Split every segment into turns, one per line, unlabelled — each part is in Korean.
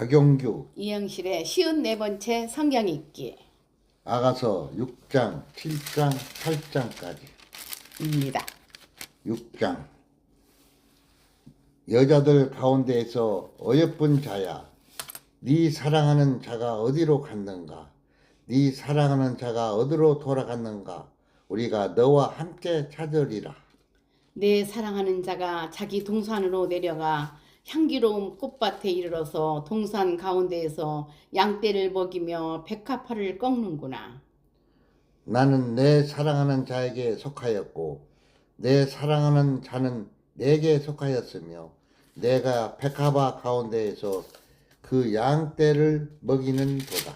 박용규.
이영실의 쉬운 네 번째 성경 읽기.
아가서 6장, 7장, 8장까지.
입니다.
6장. 여자들 가운데에서 어여쁜 자야. 네 사랑하는 자가 어디로 갔는가? 네 사랑하는 자가 어디로 돌아갔는가? 우리가 너와 함께 찾으리라.
내 사랑하는 자가 자기 동산으로 내려가 향기로운 꽃밭에 이르러서 동산 가운데에서 양떼를 먹이며 백합화를 꺾는구나.
나는 내 사랑하는 자에게 속하였고 내 사랑하는 자는 내게 속하였으며 내가 백합화 가운데에서 그 양떼를 먹이는 도다.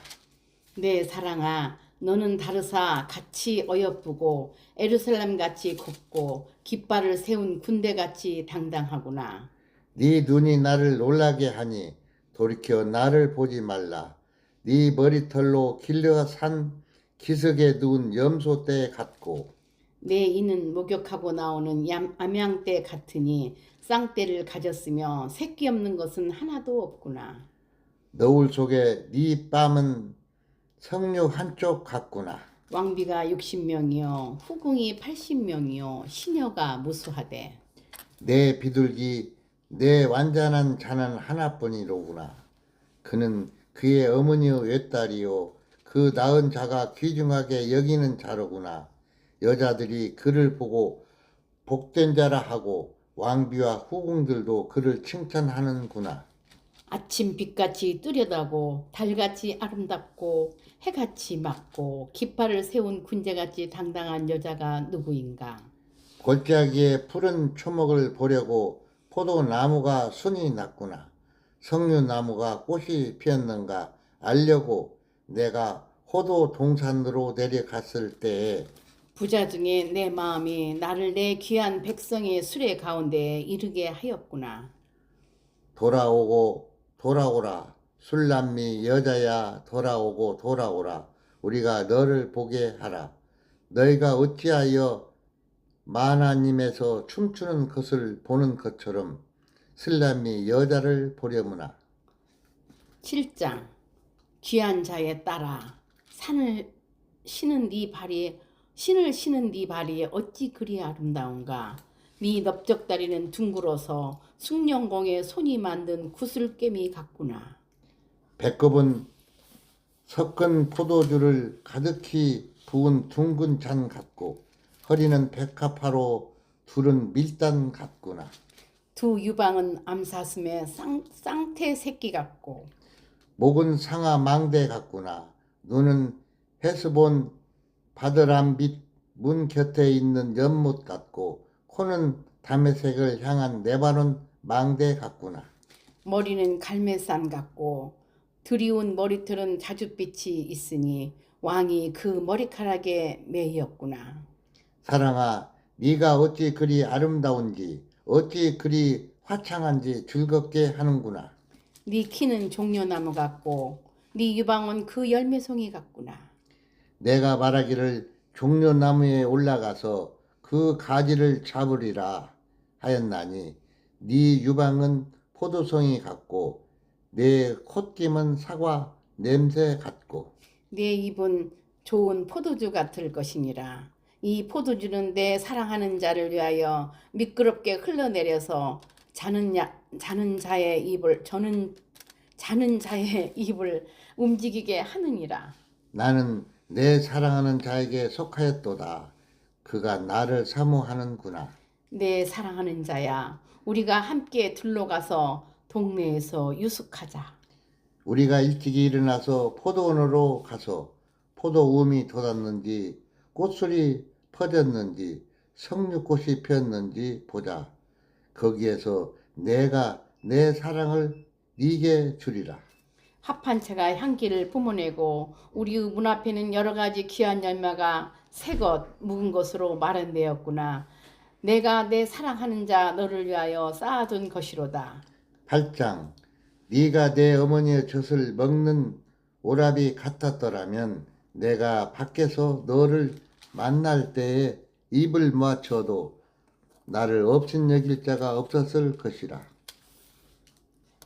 내 사랑아, 너는 다르사 같이 어여쁘고 에루살렘 같이 곱고 깃발을 세운 군대 같이 당당하구나.
네 눈이 나를 놀라게 하니 돌이켜 나를 보지 말라. 네 머리털로 길러 산 기슭에 누운 염소떼 같고
내 이는 목욕하고 나오는 얌- 암양떼 같으니 쌍떼를 가졌으며 새끼 없는 것은 하나도 없구나.
너울 속에 네 뺨은 석류 한쪽 같구나.
왕비가 60명이요 후궁이 80명이요 시녀가 무수하되
내 비둘기 내 완전한 자는 하나뿐이로구나. 그는 그의 어머니의 외딸이요 그 낳은 자가 귀중하게 여기는 자로구나. 여자들이 그를 보고 복된 자라 하고 왕비와 후궁들도 그를 칭찬하는구나.
아침 빛같이 뚜렷하고 달같이 아름답고 해같이 맑고 깃발을 세운 군제같이 당당한 여자가 누구인가
골짜기에 푸른 초목을 보려고 포도나무가 순이 났구나. 석류나무가 꽃이 피었는가 알려고 내가 호도 동산으로 내려갔을 때에
부자 중에 내 마음이 나를 내 귀한 백성의 수레 가운데 이르게 하였구나.
돌아오고 돌아오라. 술남미 여자야 돌아오고 돌아오라. 우리가 너를 보게 하라. 너희가 어찌하여 마나님에서 춤추는 것을 보는 것처럼 술남미 여자를 보려무나.
7장 귀한 자에 따라 산을 신은 네 발이 신을 신은 네 발이 어찌 그리 아름다운가. 네 넓적다리는 둥글어서 숭령공에 손이 만든 구슬깨미 같구나.
배꼽은 섞은 포도주를 가득히 부은 둥근 잔 같고 허리는 백합화로 둘은 밀단 같구나
두 유방은 암사슴의 쌍, 쌍태 새끼 같고
목은 상아 망대 같구나. 눈은 헤스본 바드람 빛 문 곁에 있는 연못 같고 코는 담에색을 향한 네바논 망대 같구나.
머리는 갈매산 같고 드리운 머리털은 자줏빛이 있으니 왕이 그 머리카락에 매였구나.
사랑아, 네가 어찌 그리 아름다운지, 어찌 그리 화창한지 즐겁게 하는구나.
네 키는 종려나무 같고 네 유방은 그 열매송이 같구나.
내가 말하기를 종려나무에 올라가서 그 가지를 잡으리라 하였나니 네 유방은 포도송이 같고 내 콧김은 사과 냄새 같고
네 입은 좋은 포도주 같을 것이니라. 이 포도주는 내 사랑하는 자를 위하여 미끄럽게 흘러내려서 자는 야, 자는 자의 입을 저는 자는 자의 입을 움직이게 하느니라.
나는 내 사랑하는 자에게 속하였도다. 그가 나를 사모하는구나.
내 사랑하는 자야, 우리가 함께 둘러가서 동네에서 유숙하자.
우리가 일찍이 일어나서 포도원으로 가서 포도움이 돋았는지 꽃술이 퍼졌는지 석류꽃이 피었는지 보자. 거기에서 내가 내 사랑을 네게 주리라.
합한 채가 향기를 뿜어내고 우리 문 앞에는 여러 가지 귀한 열매가 새것 묵은 것으로 마련되었구나. 내가 내 사랑하는 자 너를 위하여 쌓아둔 것이로다.
8장 네가 내 어머니의 젖을 먹는 오라비 같았더라면 내가 밖에서 너를 만날 때에 입을 맞춰도 나를 없인 여길 자가 없었을 것이라.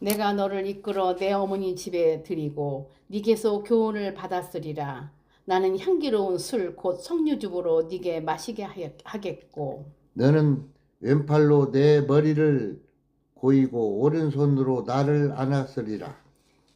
내가 너를 이끌어 내 어머니 집에 들이고 네게서 교훈을 받았으리라. 나는 향기로운 술 곧 석류즙으로 네게 마시게 하겠고
너는 왼팔로 내 머리를 고이고 오른손으로 나를 안았으리라.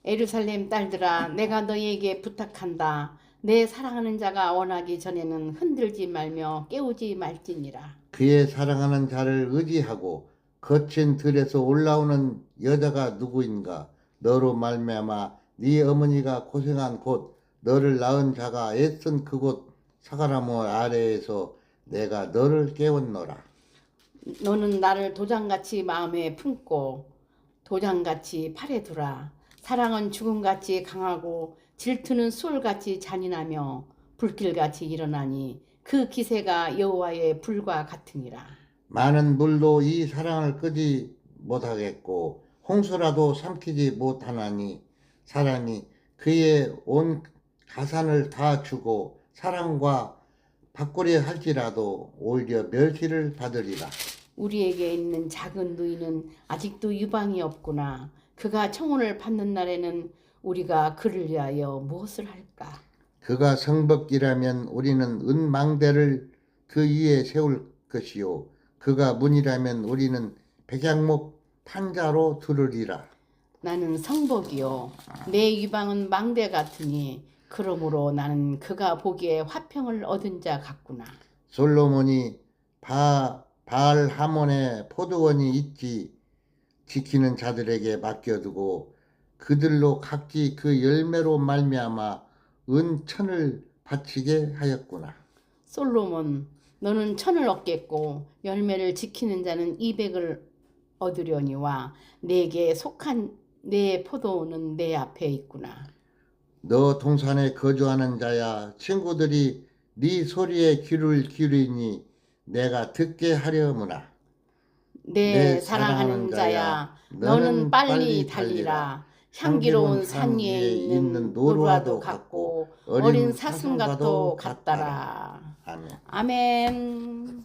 에루살렘 딸들아 내가 너희에게 부탁한다. 내 사랑하는 자가 원하기 전에는 흔들지 말며 깨우지 말지니라.
그의 사랑하는 자를 의지하고 거친 들에서 올라오는 여자가 누구인가? 너로 말미암아 네 어머니가 고생한 곳 너를 낳은 자가 애쓴 그곳 사가라무 아래에서 내가 너를 깨웠노라.
너는 나를 도장같이 마음에 품고 도장같이 팔에 두라. 사랑은 죽음같이 강하고 질투는 수월같이 잔인하며 불길같이 일어나니 그 기세가 여호와의 불과 같으니라.
많은 물도 이 사랑을 끄지 못하겠고 홍수라도 삼키지 못하나니 사람이 그의 온 가산을 다 주고 사랑과 바꾸려 할지라도 오히려 멸시를 받으리라.
우리에게 있는 작은 누이는 아직도 유방이 없구나. 그가 청혼을 받는 날에는 우리가 그를 위하여 무엇을 할까?
그가 성벽이라면 우리는 은망대를 그 위에 세울 것이요 그가 문이라면 우리는 백양목 판자로 들으리라.
나는 성복이요. 내 유방은 망대 같으니 그러므로 나는 그가 보기에 화평을 얻은 자 같구나.
솔로몬이 바, 바알 하몬의 포도원이 있지 지키는 자들에게 맡겨두고 그들로 각기 그 열매로 말미암아 은천을 바치게 하였구나.
솔로몬 너는 천을 얻겠고 열매를 지키는 자는 이백을 얻으려니와 내게 속한 내 포도는 내 앞에 있구나.
너 동산에 거주하는 자야 친구들이 네 소리에 귀를 기울이니 내가 듣게 하려무나.
내
내
사랑하는 자야
너는
빨리
빨리
달리라. 향기로운 산 위에 있는 노루와도 같고 어린 사슴과도 같다라.
아멘.
아멘.